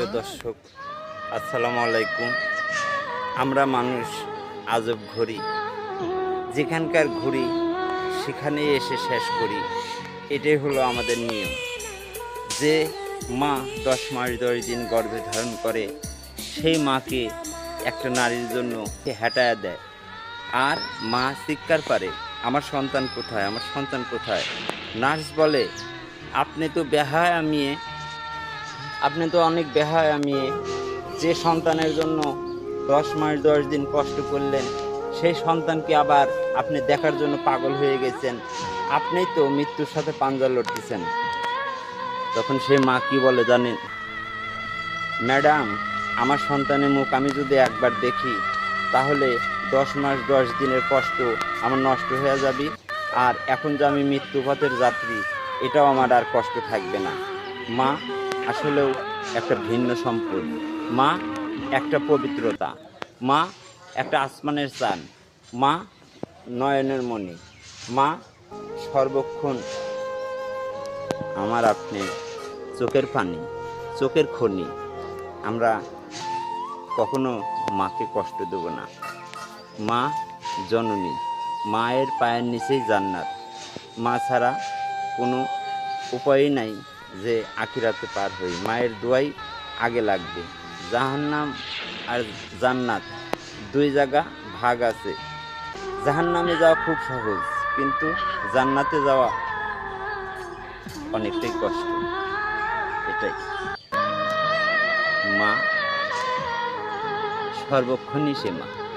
প্রিয় দর্শক, আসসালামু আলাইকুম। আমরা মানুষ আজব ঘড়ি। যেখানকার ঘড়ি সেখানে এসে শেষ করি। এটাই হলো আমাদের নিয়ম। যে মা দশ মাস দশ দিন গর্ভে ধারণ করে, সেই মাকে একটা নারীর জন্য হ্যাটায়া দেয়। আর মা চিৎকার পারে আমার সন্তান কোথায়? আমার সন্তান কোথায়? নার্স বলে, আপনি তো বেহায় আমিয়ে আপনি তো অনেক বেহায় আমি যে সন্তানের জন্য দশ মাস, দশ দিন কষ্ট করলেন, সেই সন্তানকে আবার আপনি দেখার জন্য পাগল হয়ে গেছেন। আপনিই তো মৃত্যুর সাথে পাঞ্জা লড়তেছেন। তখন সে মা কি বলে জানেন? ম্যাডাম, আমার সন্তানের মুখ আমি যদি একবার দেখি, তাহলে দশ মাস, দশ দিনের কষ্ট আমার নষ্ট হয়ে যাবে। আর এখন যে আমি মৃত্যুপথের যাত্রী, এটাও আমার আর কষ্ট থাকবে না। মা আসলেও একটা ভিন্ন সম্পদ। মা, একটা পবিত্রতা। মা, একটা আসমানের চান মা, নয়নের মণি। মা, সর্বক্ষণ আমার আপনি চোখের পানি, চোখের খনি। আমরা কখনো মাকে কষ্ট দেব না। মা জননী। মায়ের পায়ের নিচেই জান্নাত। মা ছাড়া কোনো উপায়ই নাই। যে আখিরাতে পার হই, মায়ের দোয়াই আগে লাগবে। জাহান্নাম আর জান্নাত দুই জায়গা ভাগ আছে। জাহান্নামে যাওয়া খুব সহজ, কিন্তু জান্নাতে যাওয়া অনেকটাই কষ্ট। এটাই। মা সর্বক্ষণই সে মা।